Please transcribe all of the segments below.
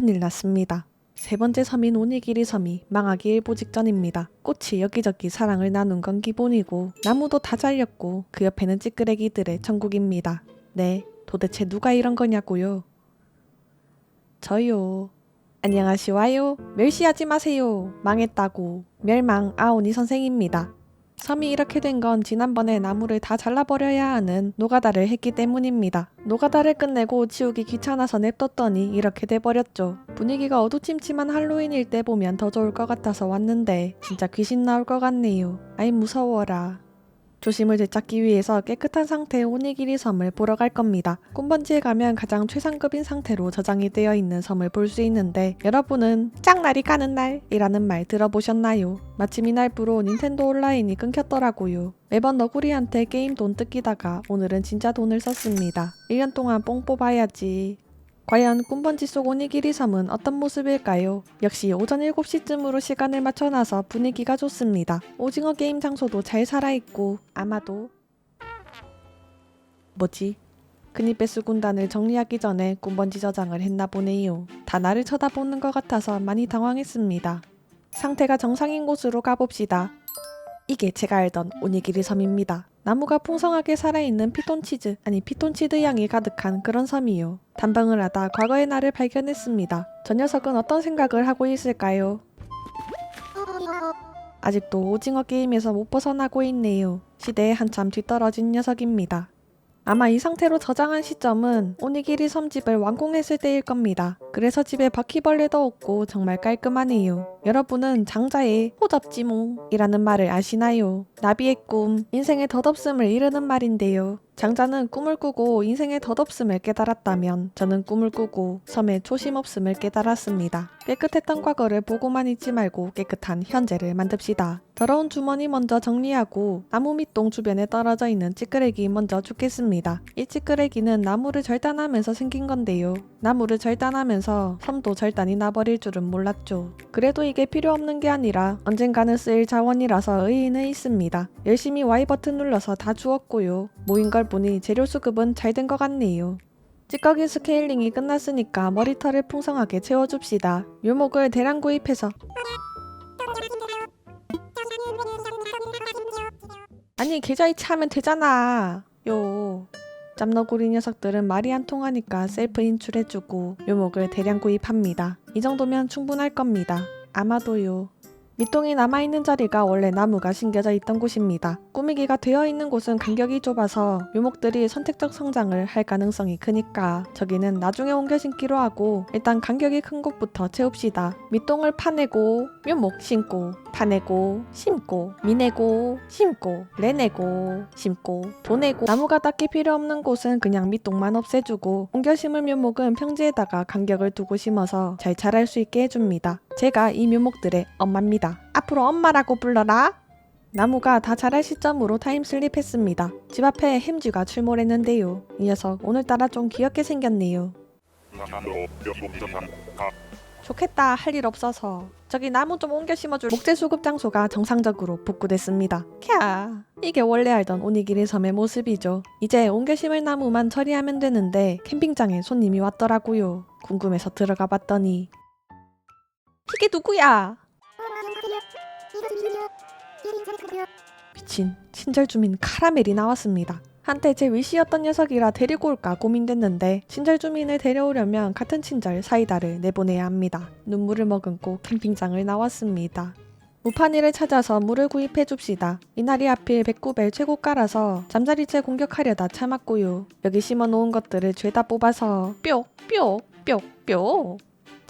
큰일 났습니다. 세 번째 섬인 오니기리 섬이 망하기 일보 직전입니다. 꽃이 여기저기 사랑을 나눈 건 기본이고 나무도 다 잘렸고 그 옆에는 찌끄레기들의 천국입니다. 네, 도대체 누가 이런 거냐고요? 저요. 안녕하시와요. 멸시하지 마세요. 망했다고. 멸망 아오니 선생입니다. 섬이 이렇게 된 건 지난번에 나무를 다 잘라버려야 하는 노가다를 했기 때문입니다. 노가다를 끝내고 치우기 귀찮아서 냅뒀더니 이렇게 돼버렸죠. 분위기가 어두침침한 할로윈일 때 보면 더 좋을 것 같아서 왔는데 진짜 귀신 나올 것 같네요. 아이 무서워라. 조심을 되찾기 위해서 깨끗한 상태의 오니기리 섬을 보러 갈 겁니다. 꿈번지에 가면 가장 최상급인 상태로 저장이 되어 있는 섬을 볼 수 있는데 여러분은 짱날이 가는 날이라는 말 들어보셨나요? 마침 이날 부로 닌텐도 온라인이 끊겼더라고요. 매번 너구리한테 게임 돈 뜯기다가 오늘은 진짜 돈을 썼습니다. 1년 동안 뽕 뽑아야지. 과연 꿈번지 속 오니기리 섬은 어떤 모습일까요? 역시 오전 7시쯤으로 시간을 맞춰놔서 분위기가 좋습니다. 오징어 게임 장소도 잘 살아있고 아마도 뭐지? 그니베스 군단을 정리하기 전에 꿈번지 저장을 했나 보네요. 다 나를 쳐다보는 것 같아서 많이 당황했습니다. 상태가 정상인 곳으로 가봅시다. 이게 제가 알던 오니기리 섬입니다. 나무가 풍성하게 살아있는 피톤치즈, 아니 피톤치드 향이 가득한 그런 섬이요. 탐방을 하다 과거의 나를 발견했습니다. 저 녀석은 어떤 생각을 하고 있을까요? 아직도 오징어 게임에서 못 벗어나고 있네요. 시대에 한참 뒤떨어진 녀석입니다. 아마 이 상태로 저장한 시점은 오니기리 섬집을 완공했을 때일 겁니다. 그래서 집에 바퀴벌레도 없고 정말 깔끔하네요. 여러분은 장자의 호접지몽이라는 말을 아시나요? 나비의 꿈, 인생의 덧없음을 이르는 말인데요. 장자는 꿈을 꾸고 인생의 덧없음을 깨달았다면 저는 꿈을 꾸고 섬의 초심 없음을 깨달았습니다. 깨끗했던 과거를 보고만 있지 말고 깨끗한 현재를 만듭시다. 더러운 주머니 먼저 정리하고 나무 밑동 주변에 떨어져 있는 찌끄레기 먼저 죽겠습니다. 이 찌끄레기는 나무를 절단하면서 생긴 건데요. 나무를 절단하면서 섬도 절단이 나버릴 줄은 몰랐죠. 그래도 이게 필요 없는 게 아니라 언젠가는 쓰일 자원이라서 의의는 있습니다. 열심히 Y 버튼 눌러서 다 주었고요. 모인 걸 보니 재료 수급은 잘 된 것 같네요. 찌꺼기 스케일링이 끝났으니까 머리털을 풍성하게 채워줍시다. 묘목을 대량 구입해서 아니 계좌이체 하면 되잖아. 요. 짬너구리 녀석들은 말이 안 통하니까 셀프 인출해주고 묘목을 대량 구입합니다. 이 정도면 충분할 겁니다. 아마도요. 밑동이 남아있는 자리가 원래 나무가 심겨져 있던 곳입니다. 꾸미기가 되어 있는 곳은 간격이 좁아서 묘목들이 선택적 성장을 할 가능성이 크니까 저기는 나중에 옮겨 심기로 하고 일단 간격이 큰 곳부터 채웁시다. 밑동을 파내고 묘목 심고 파내고 심고 미내고 심고 레내고 심고 보내고 나무가 딱히 필요 없는 곳은 그냥 밑동만 없애주고 옮겨 심을 묘목은 평지에다가 간격을 두고 심어서 잘 자랄 수 있게 해줍니다. 제가 이 묘목들의 엄마입니다. 앞으로 엄마라고 불러라. 나무가 다 자랄 시점으로 타임슬립 했습니다. 집 앞에 햄쥐가 출몰했는데요. 이 녀석 오늘따라 좀 귀엽게 생겼네요. 좋겠다 할 일 없어서 저기 나무 좀 옮겨 심어줄 목재 수급 장소가 정상적으로 복구됐습니다. 캬 이게 원래 알던 오니기리 섬의 모습이죠. 이제 옮겨 심을 나무만 처리하면 되는데 캠핑장에 손님이 왔더라고요. 궁금해서 들어가 봤더니 이게 누구야? 미친 친절 주민 카라멜이 나왔습니다. 한때 제 위시였던 녀석이라 데리고 올까 고민됐는데 친절 주민을 데려오려면 같은 친절 사이다를 내보내야 합니다. 눈물을 머금고 캠핑장을 나왔습니다. 무파니를 찾아서 물을 구입해 줍시다. 이날이 하필 배꼽에 최고가라서 잠자리채 공격하려다 참았고요. 여기 심어 놓은 것들을 죄다 뽑아서 뿅 뿅 뿅 뿅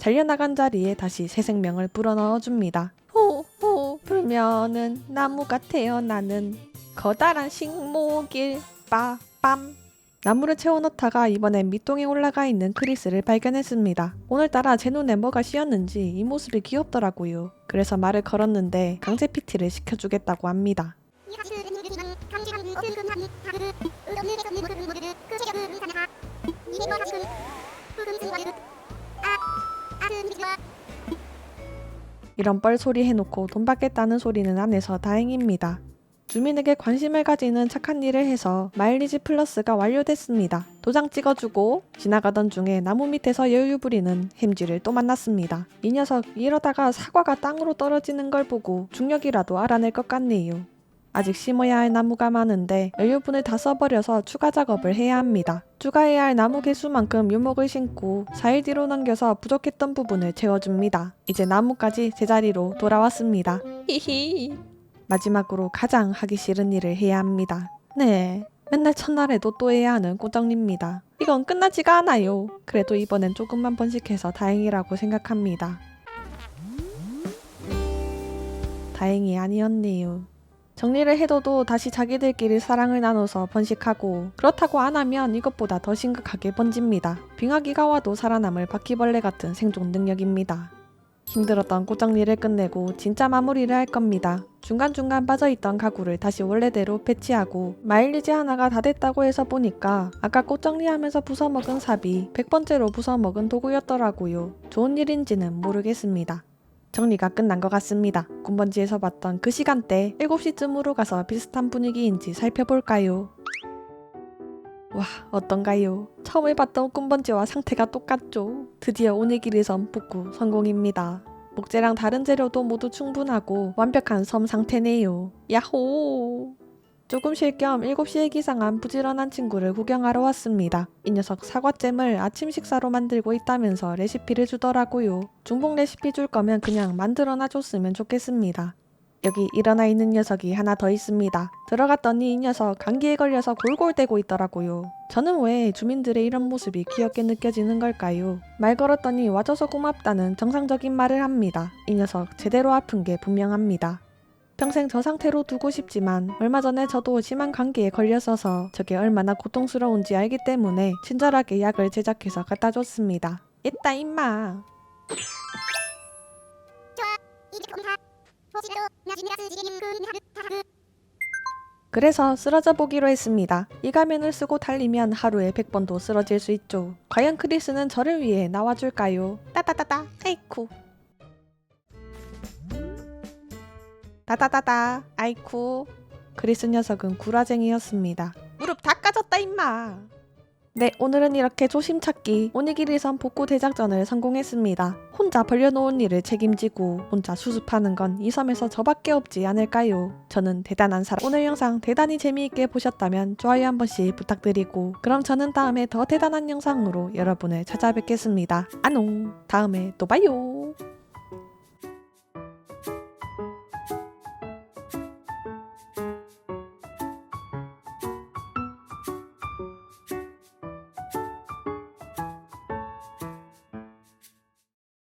잘려나간 자리에 다시 새 생명을 불어넣어 줍니다. 호호 불면은 나무가 태어나는 커다란 식목일 빠밤 나무를 채워넣다가 이번엔 밑동에 올라가 있는 크리스를 발견했습니다. 오늘따라 제 눈에 뭐가 씌었는지 이 모습이 귀엽더라고요. 그래서 말을 걸었는데 강제 PT를 시켜주겠다고 합니다. 이런 뻘소리 해놓고 돈 받겠다는 소리는 안 해서 다행입니다. 주민에게 관심을 가지는 착한 일을 해서 마일리지 플러스가 완료됐습니다. 도장 찍어주고 지나가던 중에 나무 밑에서 여유 부리는 햄쥐를 또 만났습니다. 이 녀석 이러다가 사과가 땅으로 떨어지는 걸 보고 중력이라도 알아낼 것 같네요. 아직 심어야 할 나무가 많은데 연료분을 다 써버려서 추가 작업을 해야 합니다. 추가해야 할 나무 개수만큼 유목을 심고 4일 뒤로 넘겨서 부족했던 부분을 채워줍니다. 이제 나무까지 제자리로 돌아왔습니다. 히히. 마지막으로 가장 하기 싫은 일을 해야 합니다. 네. 맨날 첫날에도 또 해야 하는 꼬정입니다. 이건 끝나지가 않아요. 그래도 이번엔 조금만 번식해서 다행이라고 생각합니다. 다행이 아니었네요. 정리를 해둬도 다시 자기들끼리 사랑을 나눠서 번식하고 그렇다고 안 하면 이것보다 더 심각하게 번집니다. 빙하기가 와도 살아남을 바퀴벌레 같은 생존 능력입니다. 힘들었던 꽃정리를 끝내고 진짜 마무리를 할 겁니다. 중간중간 빠져있던 가구를 다시 원래대로 배치하고 마일리지 하나가 다 됐다고 해서 보니까 아까 꽃 정리하면서 부숴먹은 삽이 100번째로 부숴먹은 도구였더라고요. 좋은 일인지는 모르겠습니다. 정리가 끝난 것 같습니다. 군번지에서 봤던 그 시간대 7시쯤으로 가서 비슷한 분위기인지 살펴볼까요? 와 어떤가요? 처음에 봤던 꿈번지와 상태가 똑같죠? 드디어 오네기리섬 복구 성공입니다. 목재랑 다른 재료도 모두 충분하고 완벽한 섬 상태네요. 야호! 조금 쉴 겸 7시에 기상한 부지런한 친구를 구경하러 왔습니다. 이 녀석 사과잼을 아침 식사로 만들고 있다면서 레시피를 주더라고요. 중복 레시피 줄 거면 그냥 만들어놔 줬으면 좋겠습니다. 여기 일어나 있는 녀석이 하나 더 있습니다. 들어갔더니 이 녀석 감기에 걸려서 골골대고 있더라고요. 저는 왜 주민들의 이런 모습이 귀엽게 느껴지는 걸까요? 말 걸었더니 와줘서 고맙다는 정상적인 말을 합니다. 이 녀석 제대로 아픈 게 분명합니다. 평생 저 상태로 두고 싶지만 얼마 전에 저도 심한 감기에 걸렸어서 저게 얼마나 고통스러운지 알기 때문에 친절하게 약을 제작해서 갖다 줬습니다. 있다 임마. 그래서 쓰러져 보기로 했습니다. 이 가면을 쓰고 달리면 하루에 100번도 쓰러질 수 있죠. 과연 크리스는 저를 위해 나와줄까요? 따따따따 아이쿠 따따따따 아이쿠 크리스 녀석은 구라쟁이였습니다. 무릎 다 까졌다 임마. 네, 오늘은 이렇게 조심찾기 오니기리선 복구 대작전을 성공했습니다. 혼자 벌려놓은 일을 책임지고 혼자 수습하는 건 이 섬에서 저밖에 없지 않을까요? 저는 대단한 사람. 오늘 영상 대단히 재미있게 보셨다면 좋아요 한 번씩 부탁드리고 그럼 저는 다음에 더 대단한 영상으로 여러분을 찾아뵙겠습니다. 안녕. 다음에 또 봐요.